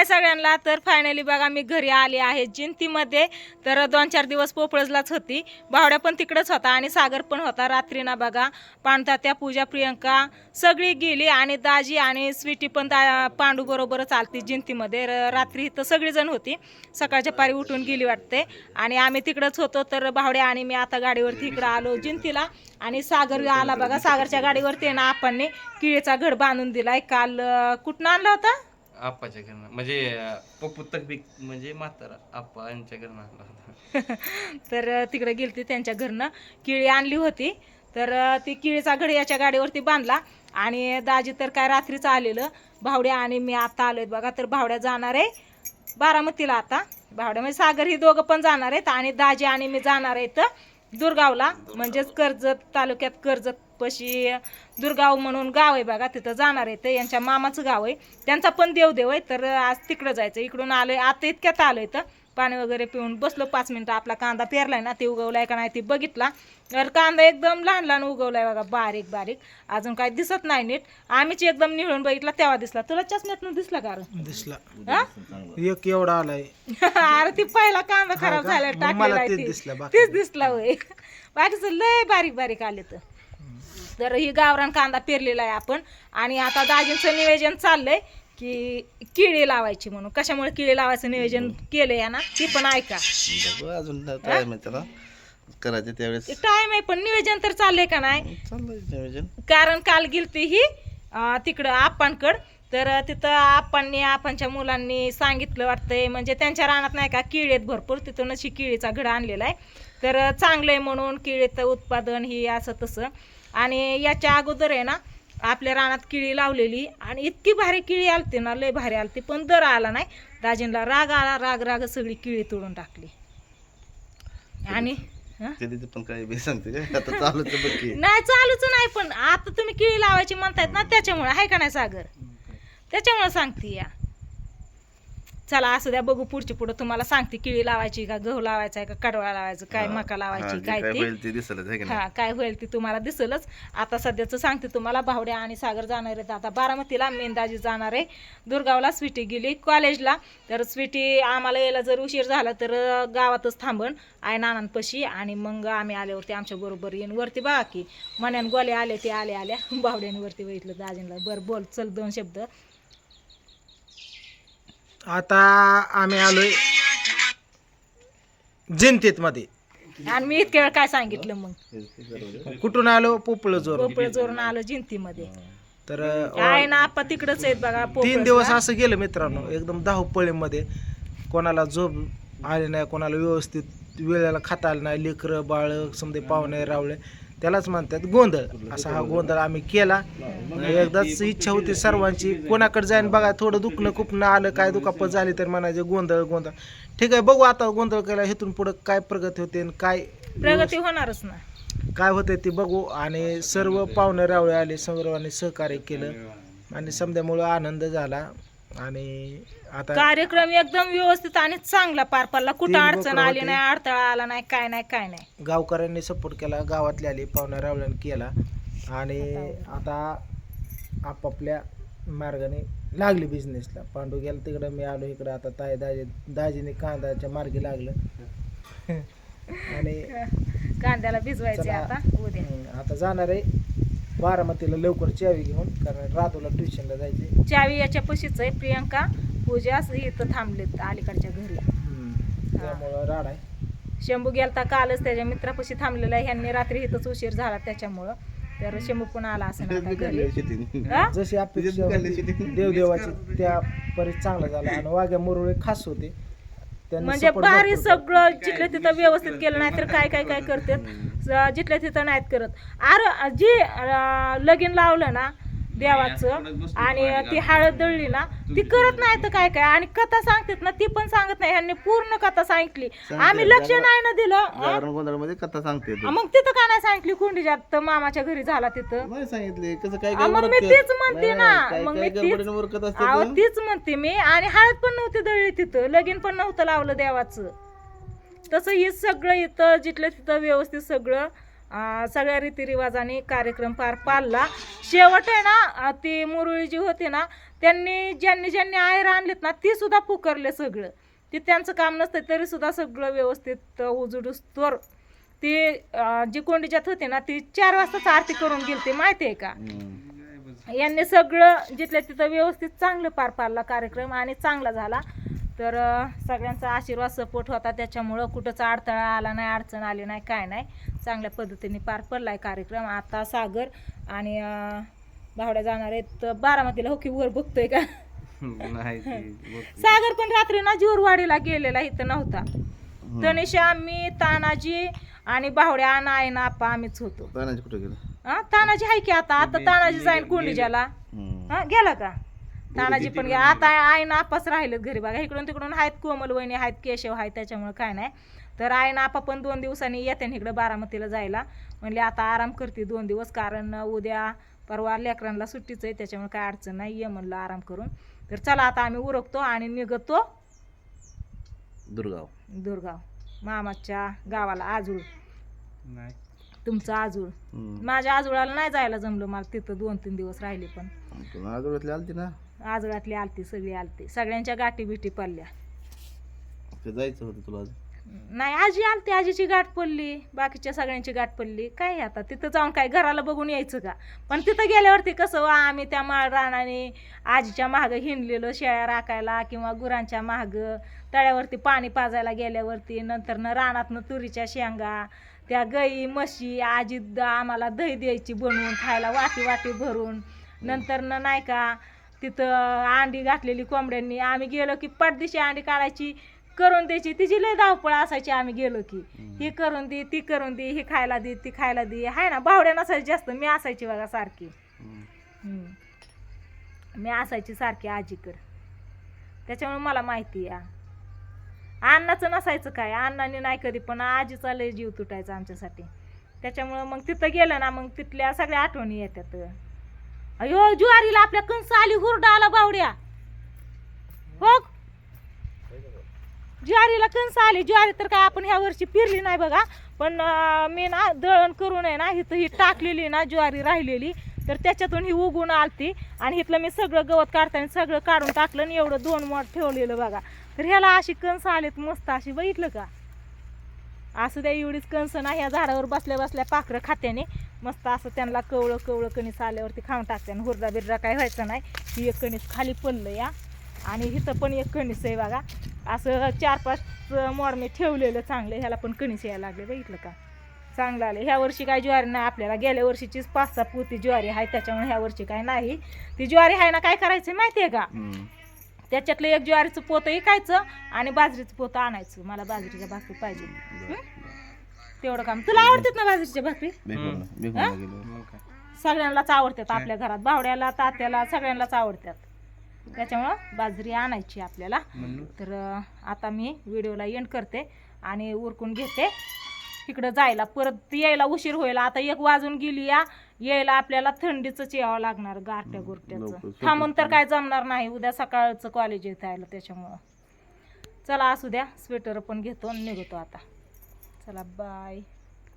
हाय सगळ्यांना. तर फायनली बघा मी घरी आले आहे जिंतीमध्ये. तर दोन चार दिवस पोपळजलाच होती. बावड्या पण तिकडंच होता आणि सागर पण होता रात्री ना बघा पांडतात्या पूजा प्रियंका सगळी गेली आणि दाजी आणि स्वीटी पण दा पांडू बरोबरच आलती जिंतीमध्ये. र- रात्री तर सगळीजण होती. सकाळच्या पारी उठून गेली वाटते. आणि आम्ही तिकडंच होतो. तर बावड्या आणि मी आता गाडीवरती इकडं आलो जिंतीला. आणि सागर आला बघा. सागरच्या गाडीवरती ना आपण किळीचा घड बांधून दिलाय. काल कुठनं आणला होता? आप्पाच्या घरनं. म्हणजे अं, पप्पू म्हणजे म्हातारा आप्पा यांच्या घरनं आणला होता. तर तिकडे गेलती त्यांच्या घरनं. किळी आणली होती. तर ती किळीचा घड याच्या गाडीवरती बांधला. आणि दाजी तर काय रात्रीच आलेलं. भावड्या आणि मी आता आलोय बघा. तर भावड्या जाणार आहे बारामतीला आता. भावड्या म्हणजे सागर ही दोघं पण जाणार आहेत. आणि दाजी आणि मी जाणार आहेत दुर्गावला. म्हणजेच कर्जत तालुक्यात कर्जत पशी दुर्गाव म्हणून गाव आहे बघा तिथं जाणार आहे ते. यांच्या मामाचं गाव आहे. त्यांचा पण देवदेव आहे. तर आज तिकडं जायचं. इकडून आलोय. आता इतक्यात आलोय तर पाणी वगैरे पिऊन बसलो पाच मिनिटं. आपला कांदा पेरलाय ना ते उगवलाय का नाही ते बघितला. तर कांदा एकदम लहान लहान उगवलाय बघा बारीक बारीक. अजून काय दिसत नाही नीट. आम्हीच एकदम निळून बघितला तेव्हा दिसला. तुला चष्म्यातनं दिसला का रे? दिसला. हा? एक एवढा आलाय. अरे ती पहिला कांदा खराब? झाला टाकलेला मला आहे तेच ती. दिसलं, बाकी तेच दिसला होय. बाकीचं लय बारीक बारीक आले तर तर ही गावरान कांदा पेरलेला आहे आपण. आणि आता दाजींचं नियोजन चाललंय की किळी लावायची म्हणून. कशामुळे किळी लावायचं नियोजन केलंय या ना ती पण ऐका. बघू अजून टाइम आहे त्याला. करायचे त्यावेळेस. टाइम आहे पण नियोजन तर चाललंय का नाही? चाललंय नियोजन कारण काल गेलती ही अं, तिकडं आप्पांकड. तर तिथं आप्पांनी आप्पांच्या मुलांनी सांगितलं वाटतंय म्हणजे त्यांच्या रानात नाही का किळी आहेत भरपूर. तिथूनच ही किळीचा घड आणलेला आहे. तर चांगलं आहे म्हणून किळीचं उत्पादन ही असं तसं. आणि याच्या अगोदर आहे ना आपल्या रानात किळी लावलेली आणि इतकी भारी किळी आलती ना लय भारी आलती पण दर आला नाही. दाजींला राग आला राग राग सगळी किळी तोडून टाकली. आणि हं? पण काय नाही चालूच नाही पण आता तुम्ही किळी लावायची म्हणतायत ना त्याच्यामुळे आहे का नाही सागर? त्याच्यामुळे सांगते या. चला असू द्या बघू पुढची पुढं. तुम्हाला सांगते किळी लावायची का गहू लावायचा आहे का कडवा लावायचं काय मका हा, लावायची जे काय काय ती. होईल ते दिसलंच आहे की नाही? हा काय होईल ती तुम्हाला दिसलच. आता सध्याचं सांगते तुम्हाला बावड्या आणि सागर जाणार आहेत. आता बारामतीला मेंदाजी जाणार आहे. दुर्गावला स्वीटी गेली कॉलेजला. तर स्वीटी आम्हाला यायला जर उशीर झाला तर अं, गावातच थांबण आई नानांपाशी आणि मग आम्ही आल्यावरती आमच्या बरोबर येईन. वरती बघा की गोले आले ते आले आल्या. बावड्यांवरती बघितलं दाजींला बरं बोल चल दोन शब्द. आता आम्ही आलोय जिंतीत मध्ये. आणि मी इतक्या वेळ काय सांगितलं मग? कुठून आलो? पोपळ जोर पोपळ जोरून आलो जिंतीमध्ये. तर आहे ना आपा तिकडच आहेत बघा तीन. दिवस असं गेलं मित्रांनो एकदम धावपळीमध्ये. कोणाला झोप आली नाही कोणाला व्यवस्थित वेळेला खाता आलं नाही लेकरं बाळ समजे पाहुणे रावळे. त्यालाच म्हणतात गोंधळ. असा हा गोंधळ? आम्ही केला. एकदाच इच्छा होती सर्वांची कोणाकडे जाईन बघा थोडं दुखणं खुपणं आलं काय दुखापत झाली तर म्हणायचे गोंधळ गोंधळ. ठीक आहे बघू आता गोंधळ केला इथून पुढं काय प्रगती होते आणि काय प्रगती होणारच ना. काय होते ते बघू. आणि सर्व पाहुणे रावळे आले सर्वांनी सहकार्य केलं. आणि समजामुळं आनंद झाला. आणि आता कार्यक्रम एकदम व्यवस्थित आणि चांगला पार पडला. कुठं तीन अडचण आली होते. नाही अडथळा आला नाही काय नाही काय नाही. गावकऱ्यांनी सपोर्ट केला गावातले आले पाहुण्या रावळ्याने केला. आणि आता आपापल्या मार्गाने लागली बिझनेसला पांडू गेला तिकडं मी आलो इकडं. आता ताई दाजी दाजीने कांद्याच्या मार्गी लागलं. आणि कांद्याला भिजवायचे चला. आता उद्या. हम्म, आता जाणार आहे. बारामतीला लवकर चावी घेऊन कारण रातूला ट्युशनला जायचे चावी याच्या पशीच आहे प्रियंका पूजा इथं थांबलेत अलीकडच्या घरी. त्यामुळं राड आहे. शंभू गेलता कालच त्याच्या मित्रापाशी थांबलेला आहे. ह्यांनी रात्री इथंच उशीर झाला त्याच्यामुळं. तर शंभू पण आला असं आता घरी. हा? जशी अपेक्षा होती देवदेवाची त्या परी चांगला झाला आणि वाघ्या मुरळे खास होते. त्यांनी म्हणजे support भारी भरपूर केला. सगळं जिथलं तिथं व्यवस्थित केलं नाही तर काय काय काय करतात? जिथल्या तिथं नाहीत करत. अरे जी लगीन लावलं ना देवाचं आणि ती हळद दळली ना ती करत नाही तर काय काय? आणि कथा सांगतात ना ती पण सांगत नाही. ह्यांनी पूर्ण कथा सांगितली. आम्ही लक्ष नाही ना दिलं हं? गोंधळामध्ये कथा सांगते. मग तिथं का नाही सांगितली कुंडीच्यात मामाच्या घरी झाला तिथं? सांगितले. मग मी? तीच म्हणते ना. काय मग मी. तीच म्हणते मी. आणि हळद पण नव्हती दळली तिथं. लगीन पण नव्हतं लावलं देवाचं. तसं हे सगळं इथं जिथलं तिथं व्यवस्थित सगळं सगळ्या रीतिरिवाजाने कार्यक्रम पार पाडला. शेवट आहे ना ती मुरळी जी होती ना त्यांनी ज्यांनी ज्यांनी आहेर आणलेत ना ती सुद्धा पुकारले सगळं. ते त्यांचं काम नसतं तरी सुद्धा सगळं व्यवस्थित उजडूस्तोर ती जी कोंडीच्यात होती ना ती चार वाजताच आरती करून गेली ते माहिती आहे का यांनी सगळं जिथल्या तिथं व्यवस्थित चांगलं पार पाडला कार्यक्रम आणि चांगला झाला. तर सगळ्यांचा आशीर्वाद सपोर्ट होता. त्याच्यामुळं कुठंच अडथळा आला नाही अडचण आली नाही काय नाही. चांगल्या पद्धतीने पार पडलाय कार्यक्रम. आता सागर आणि भावड्या जाणार आहेत. बारामतीला हो की वर बघतोय का. सागर पण रात्री ना जोरवाडीला गेलेला इथं नव्हता. तनिषा मी तानाजी आणि भावड्या नायना आप्पा आम्हीच होतो. तानाजी कुठे गेलं? हा तानाजी आहे की आता. आता तानाजी जाईन कोंडीच्याला. हा गेला का? तानाजी पण गेला. आता आई नापाच राहिलेत घरी बघा. इकडून तिकडून आहेत कोमल वहिनी आहेत केशव आहेत त्याच्यामुळे काय नाही. तर आई नापा पण दोन दिवसांनी येते ना इकडे बारामतीला जायला. म्हणले आता आराम करते दोन दिवस कारण उद्या परवा लेकरांना सुट्टीच आहे त्याच्यामुळे काय अडचण नाही. ये म्हणलं आराम करून. तर चला आता आम्ही उरकतो आणि निघतो दुर्गाव. दुर्गाव. मामाच्या गावाला आजूळ. नाही. तुमचं आजूळ. हम्म. माझ्या आजोळाला नाही जायला जमलं मला तिथं दोन तीन दिवस राहिले पण. तुला आजोळ्यातली आलती ना? आजोळातली आलती सगळी आलती. सगळ्यांच्या गाठी बिठी पडल्या. ते जायचं होतं तुला आज? नाही आजी आलती आजीची गाठ पडली बाकीच्या सगळ्यांची गाठ पडली. काय आता? तिथं जाऊन काय घराला बघून यायचं का? पण तिथं गेल्यावरती कसं वा आम्ही त्या माळ रानाने आजीच्या मागं हिंडलेलो शेळ्या राखायला किंवा गुरांच्या मागं. तळ्यावरती पाणी पाजायला गेल्यावरती नंतरनं रानातनं तुरीच्या शेंगा त्या गाई म्हशी आजी द- आम्हाला दही द्यायची बनवून खायला वाटी वाटी भरून. नंतरनं नाही का तिथं अंडी घातलेली कोंबड्यांनी. आम्ही गेलो की पडदिशी अंडी काढायची करून द्यायची. तिची लय धावपळ असायची आम्ही गेलो की. ही करून दे ती करून दे ही खायला दे ती खायला दे. हाय ना भावड्या नसायची जास्त. मी असायची बघा सारखी. मी असायची सारखी आजीकड. त्याच्यामुळे मला माहिती आहे. अन्नाचं नसायचं काय? अण्णाने नाही कधी पण आजीचा लय जीव तुटायचा आमच्यासाठी. त्याच्यामुळं मग तिथं गेलं ना मग तिथल्या सगळ्या आठवणी येतात. अयो ज्वारीला आपल्या कंस आली हुरडा आला बावड्या. हो? ज्वारीला कंस आली ज्वारी तर काय आपण ह्या वर्षी पिरली नाही बघा. पण मी ना दळण करून आहे ना इथं ही टाकलेली ना ज्वारी राहिलेली. तर त्याच्यातून ही उगून आलती. आणि इथलं मी सगळं गवत काढताना सगळं काढून टाकलं आणि एवढं दोन मोठ ठेवलेलं बघा. तर ह्याला अशी कंस आलीत मस्त अशी बघितलं का? असं द्या एवढीच कंस ना ह्या झाडावर बसल्या बसल्या पाखरं खात्याने मस्त असं त्यांना कवळं कवळं कणीस आल्यावरती खाऊन टाकते. हुरडा बिरडा काय व्हायचं नाही. ही एक कणीस खाली पडलं या आणि इथं पण एक कणीस आहे बघा. असं चार पाच मोर मी ठेवलेलं चांगलं ह्याला पण कणीस यायला लागले बघितलं का? चांगलं आलं ह्या वर्षी काय ज्वारी नाही आपल्याला. गेल्या वर्षीचीच पाच सहा पोती ज्वारी आहे. त्याच्यामुळे ह्या वर्षी काय नाही. ती ज्वारी आहे ना काय करायचं माहिती आहे का. त्याच्यातलं एक ज्वारीचं पोतं विकायचं आणि बाजरीचं पोतं आणायचं. मला बाजरीच्या भाकरी पाहिजे. हं? तेवढं काम. तुला आवडतात ना बाजरीच्या भाकरी? काय सगळ्यांनाच आवडतात आपल्या घरात. भावड्याला तात्याला सगळ्यांनाच आवडतात. त्याच्यामुळं बाजरी आणायची आपल्याला. तर अं, आता मी व्हिडिओला एंड करते आणि उरकून घेते. तिकडं जायला परत यायला उशीर होईल. आता एक वाजून गेली या. यायला आपल्याला थंडीचंच यावं लागणार गारट्या गुरट्याचं. थांबून तर काय जमणार नाही उद्या सकाळचं कॉलेज येत यायला त्याच्यामुळं. चला असू द्या स्वेटर पण घेतो आणि निघतो आता. चला बाय